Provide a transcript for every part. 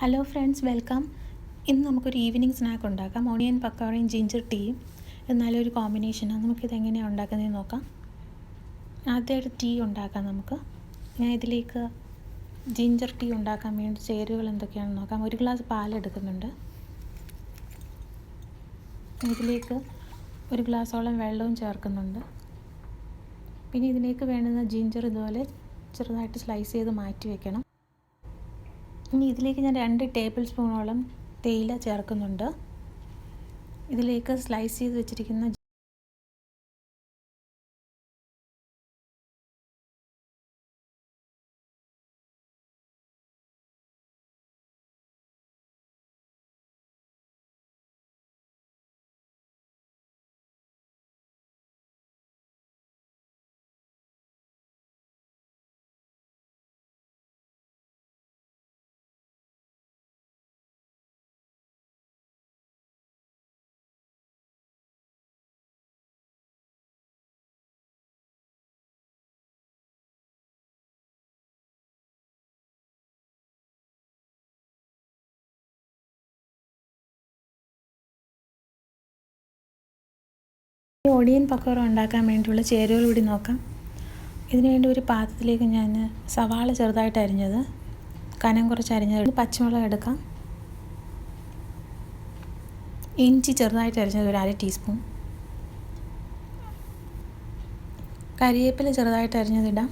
Hello friends welcome ഇന്ന് നമുക്കൊരു evening snack ഉണ്ടാക്കാം. ഓണിയൻ പക്കോടയും ജിഞ്ചർ ടീയും എന്നാലൊരു കോമ്പിനേഷനാണ് നമുക്കിത് എങ്ങനെയാണ് ഉണ്ടാക്കുന്നതെന്ന് നോക്കാം. ആദ്യമായിട്ട് ടീ ഉണ്ടാക്കാം നമുക്ക്. ഞാൻ ഇതിലേക്ക് ജിഞ്ചർ ടീ ഉണ്ടാക്കാൻ വേണ്ടി ചേരുവകൾ എന്തൊക്കെയാണെന്ന് നോക്കാം. ഒരു ഗ്ലാസ് പാലെടുക്കുന്നുണ്ട് ഇതിലേക്ക് ഒരു ഗ്ലാസോളം വെള്ളവും ചേർക്കുന്നുണ്ട്. പിന്നെ ഇതിലേക്ക് വേണ്ടുന്ന ജിഞ്ചർ ഇതുപോലെ ചെറുതായിട്ട് സ്ലൈസ് ചെയ്ത് മാറ്റി വെക്കണം. ഇനി ഇതിലേക്ക് ഞാൻ രണ്ട് ടേബിൾ സ്പൂണോളം തേയില ചേർക്കുന്നുണ്ട്. ഇതിലേക്ക് സ്ലൈസ് ചെയ്ത് വെച്ചിരിക്കുന്ന ഈ ഓണിയൻ പക്കോറ ഉണ്ടാക്കാൻ വേണ്ടിയുള്ള ചേരുവകൾ കൂടി നോക്കാം. ഇതിനുവേണ്ടി ഒരു പാത്രത്തിലേക്ക് ഞാൻ സവാള ചെറുതായിട്ട് അരിഞ്ഞത് കനം കുറച്ച് അരിഞ്ഞത് പച്ചമുളക് എടുക്കാം. ഇഞ്ചി ചെറുതായിട്ട് അരിഞ്ഞത് ഒരു അര ടീസ്പൂൺ. കരിയേപ്പില ചെറുതായിട്ട് അരിഞ്ഞതിടാം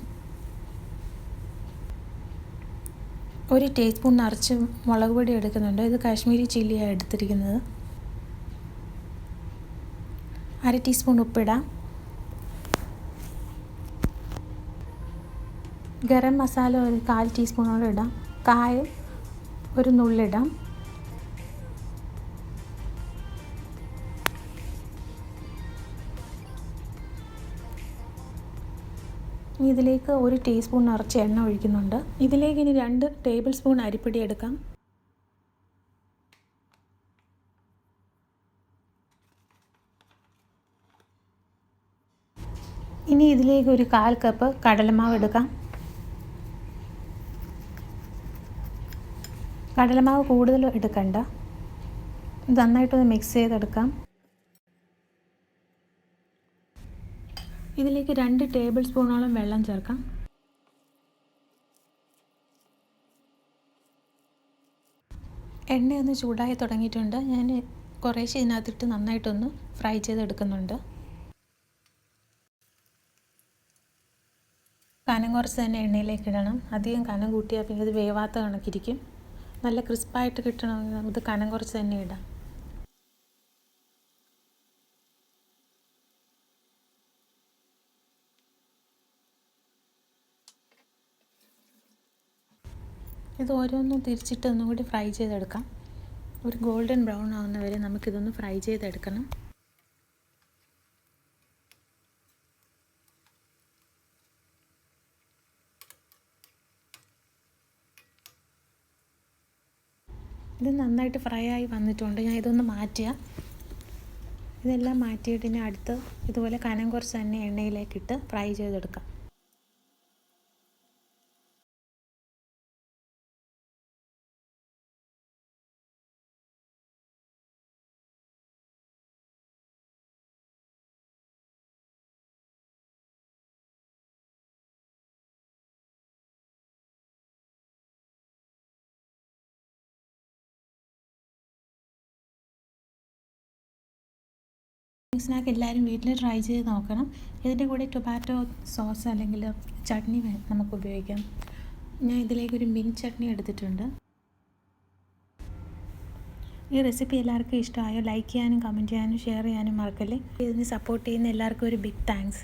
ഒരു ടീസ്പൂൺ നിറച്ച് മുളക് പൊടി എടുക്കുന്നുണ്ട്. ഇത് കാശ്മീരി ചില്ലിയാണ് എടുത്തിരിക്കുന്നത്. അര ടീസ്പൂൺ ഉപ്പിടാം. ഗരം മസാല ഒരു കാൽ ടീസ്പൂണോളം ഇടാം. കായം ഒരു നുള്ളിടാം. ഇതിലേക്ക് ഒരു ടീസ്പൂൺ നിറച്ച് എണ്ണ ഒഴിക്കുന്നുണ്ട്. ഇതിലേക്ക് ഇനി രണ്ട് ടേബിൾ സ്പൂൺ അരിപ്പൊടി എടുക്കാം. ഇനി ഇതിലേക്ക് ഒരു കാൽ കപ്പ് കടലമാവ് എടുക്കാം. കടലമാവ് കൂടുതൽ എടുക്കണ്ട. നന്നായിട്ടൊന്ന് മിക്സ് ചെയ്തെടുക്കാം. ഇതിലേക്ക് രണ്ട് ടേബിൾ സ്പൂണോളം വെള്ളം ചേർക്കാം. എണ്ണയൊന്ന് ചൂടായി തുടങ്ങിയിട്ടുണ്ട്. ഞാൻ കുറേശ്ശെ ഇതിനകത്തിട്ട് നന്നായിട്ടൊന്ന് ഫ്രൈ ചെയ്തെടുക്കുന്നുണ്ട്. കനം കുറച്ച് തന്നെ എണ്ണയിലേക്ക് ഇടണം. അധികം കനം കൂട്ടിയാൽ പിന്നെ ഇത് വേവാത്ത കണക്കിരിക്കും. നല്ല ക്രിസ്പായിട്ട് കിട്ടണമെങ്കിൽ നമുക്ക് കനം കുറച്ച് തന്നെ ഇടാം. ഇത് ഓരോന്നും തിരിച്ചിട്ട് ഒന്നും കൂടി ഫ്രൈ ചെയ്തെടുക്കാം. ഒരു ഗോൾഡൻ ബ്രൗൺ ആവുന്നവരെ നമുക്കിതൊന്ന് ഫ്രൈ ചെയ്തെടുക്കണം. ഇത് നന്നായിട്ട് ഫ്രൈ ആയി വന്നിട്ടുണ്ട്. ഞാൻ ഇതൊന്ന് മാറ്റുക. ഇതെല്ലാം മാറ്റിയിട്ട് ഇനി അടുത്ത് ഇതുപോലെ കനം കുറച്ച് തന്നെ എണ്ണയിലേക്കിട്ട് ഫ്രൈ ചെയ്തെടുക്കാം. സ്നാക്ക് എല്ലാവരും വീട്ടിൽ ട്രൈ ചെയ്ത് നോക്കണം. ഇതിന്റെ കൂടെ ടൊമാറ്റോ സോസ് അല്ലെങ്കിൽ ചട്നി നമുക്ക് ഉപയോഗിക്കാം. ഞാൻ ഇതിലേക്കൊരു മിൻ ചട്നി എടുത്തിട്ടുണ്ട്. ഈ റെസിപ്പി എല്ലാവർക്കും ഇഷ്ടമായോ? ലൈക്ക് ചെയ്യാനും കമന്റ് ചെയ്യാനും ഷെയർ ചെയ്യാനും മറക്കല്ലേ? ഇതിന് സപ്പോർട്ട് ചെയ്യുന്ന എല്ലാവർക്കും ഒരു ബിഗ് താങ്ക്സ്